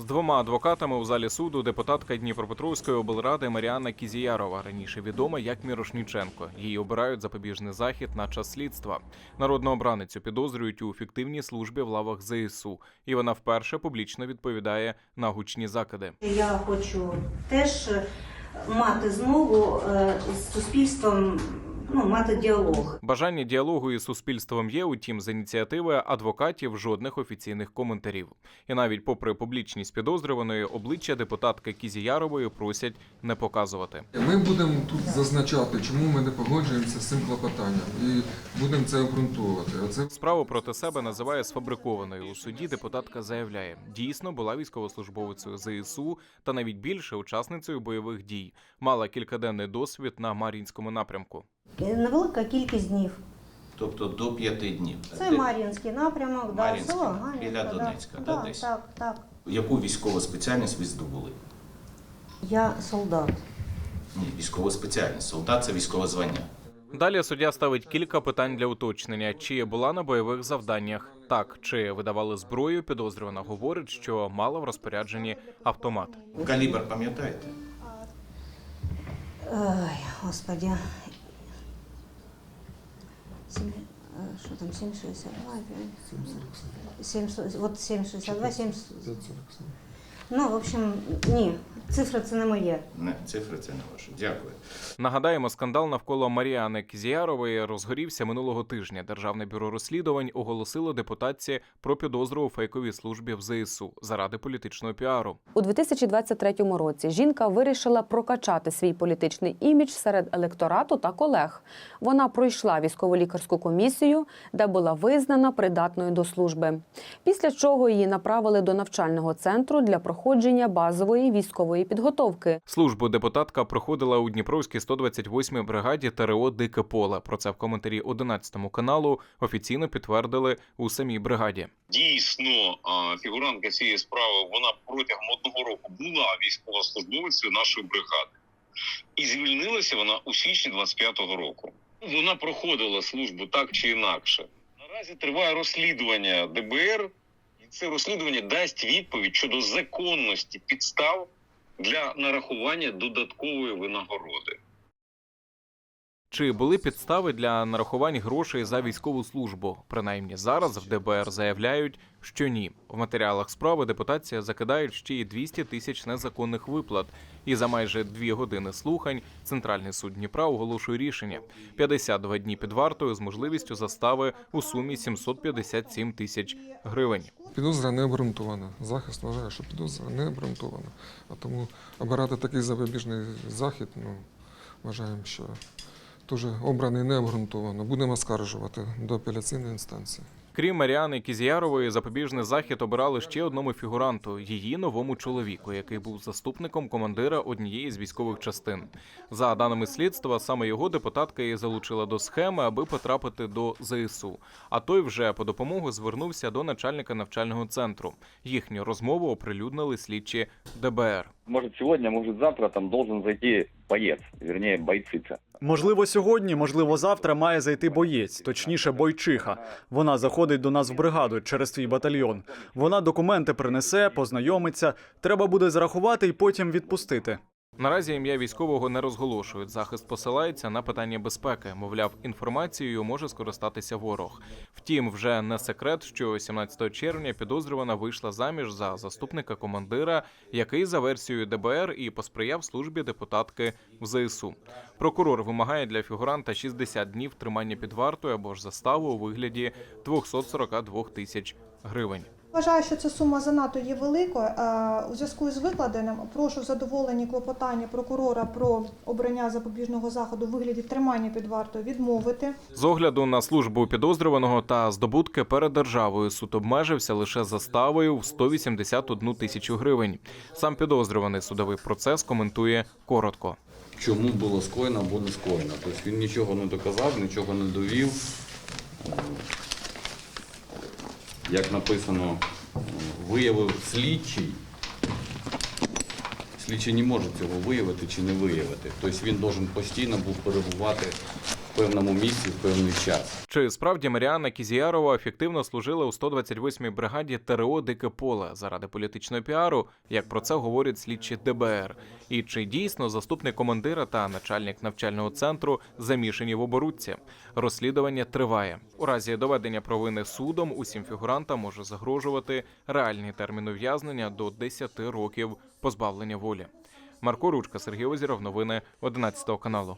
З двома адвокатами у залі суду депутатка Дніпропетровської облради Маріанна Кізіярова, раніше відома як Мірошніченко. Її обирають запобіжний захід на час слідства. Народну обраницю підозрюють у фіктивній службі в лавах ЗСУ, і вона вперше публічно відповідає на гучні закиди. Я хочу теж мати змогу е, з суспільством ну, мати діалог. Бажання діалогу із суспільством є, утім, з ініціативи адвокатів жодних офіційних коментарів. І навіть попри публічність підозрюваної, обличчя депутатки Кізіярової просять не показувати. Ми будемо тут зазначати, чому ми не погоджуємося з цим клопотанням, і будемо це обґрунтовувати. Оце Справу проти себе називає сфабрикованою. У суді депутатка заявляє, дійсно була військовослужбовицею ЗСУ та навіть більше учасницею бойових дій. Мала кількаденний досвід на Мар'їнському напрямку. Невелика кількість днів. Тобто до п'яти днів. Це Де- Мар'їнський напрямок, да, Мар'їнський, село біля да. Донецька, да, да, десь? так, так. Яку військову спеціальність ви здобули? Я солдат. Ні, військова спеціальність. Солдат це військове звання. Далі суддя ставить кілька питань для уточнення: чи була на бойових завданнях? Так, чи видавали зброю? Підозрювана говорить, що мала в розпорядженні автомат. Калібр пам'ятаєте? Ой, господи. Що там, 7,62? 7, от 7,62, 7... Ну, в общем, ні, цифра це не моє. Не, цифри це не ваші. Дякую. Нагадаємо, скандал навколо Маріани Кізіярової розгорівся минулого тижня. Державне бюро розслідувань оголосило депутатці про підозру у фейковій службі в ЗСУ заради політичного піару. У 2023 році жінка вирішила прокачати свій політичний імідж серед електорату та колег. Вона пройшла військово-лікарську комісію, де була визнана придатною до служби. Після чого її направили до навчального центру для проходження базової військової підготовки. Службу депутатка проходила у Дніпровській 128-й бригаді ТРО Дике поле. Про це в коментарі 11 каналу офіційно підтвердили у самій бригаді. Дійсно, фігурантка цієї справи вона протягом одного року була військовослужбовицею нашої бригади, і звільнилася вона у січні 25-го року. Вона проходила службу так чи інакше. Наразі триває розслідування ДБР, і це розслідування дасть відповідь щодо законності підстав для нарахування додаткової винагороди. Чи були підстави для нарахувань грошей за військову службу? Принаймні зараз в ДБР заявляють, що ні. В матеріалах справи депутація закидають ще й 200 тисяч незаконних виплат. І за майже дві години слухань Центральний суд Дніпра оголошує рішення: 52 дні під вартою з можливістю застави у сумі 757 тисяч гривень. підозра не обґрунтована. Захист вважає, що підозра не обґрунтована. А тому обирати такий запобіжний захід, ну, вважаємо, що теж обраний не обґрунтовано. Будемо скаржувати до апеляційної інстанції. Крім Маріани Кізіярової, запобіжний захід обирали ще одному фігуранту її новому чоловіку, який був заступником командира однієї з військових частин. За даними слідства, саме його депутатка і залучила до схеми, аби потрапити до ЗСУ. А той вже по допомогу звернувся до начальника навчального центру. Їхню розмову оприлюднили слідчі ДБР. Может, сегодня, может, завтра там должен зайти боец, вернее, бойцица. Можливо, сьогодні, можливо, завтра має зайти боєць, точніше, бойчиха. Вона заходить до нас в бригаду через свій батальйон. Вона документи принесе, познайомиться. Треба буде зарахувати і потім відпустити. Наразі ім'я військового не розголошують. Захист посилається на питання безпеки. Мовляв, інформацією може скористатися ворог. Втім, вже не секрет, що 17 червня підозрювана вийшла заміж за заступника командира, який за версією ДБР і посприяв службі депутатки в ЗСУ. Прокурор вимагає для фігуранта 60 днів тримання під вартою або ж заставу у вигляді 242 тисяч гривень. Вважаю, що ця сума занадто є великою. У зв'язку з викладеним прошу в задоволенні клопотання прокурора про обрання запобіжного заходу у вигляді тримання під вартою відмовити. З огляду на службу підозрюваного та здобутки перед державою суд обмежився лише заставою в 181 тисячу гривень. Сам підозрюваний судовий процес коментує коротко. чому було скоєно або не скоєно. Тобто він нічого не доказав, нічого не довів. Як написано, е, виявив слідчий. Слідчий не може цього виявити чи не виявити. Тобто він должен постійно був перебувати певному місці в певний час. Чи справді Маріанна Кізіярова ефективно служила у 128-й бригаді ТРО Дике поле заради політичного піару, як про це говорять слідчі ДБР? І чи дійсно заступник командира та начальник навчального центру замішані в оборудці? Розслідування триває. У разі доведення провини судом усім фігурантам може загрожувати реальний термін ув'язнення до 10 років позбавлення волі. Марко Ручка, Сергій Озіров, новини 11 каналу.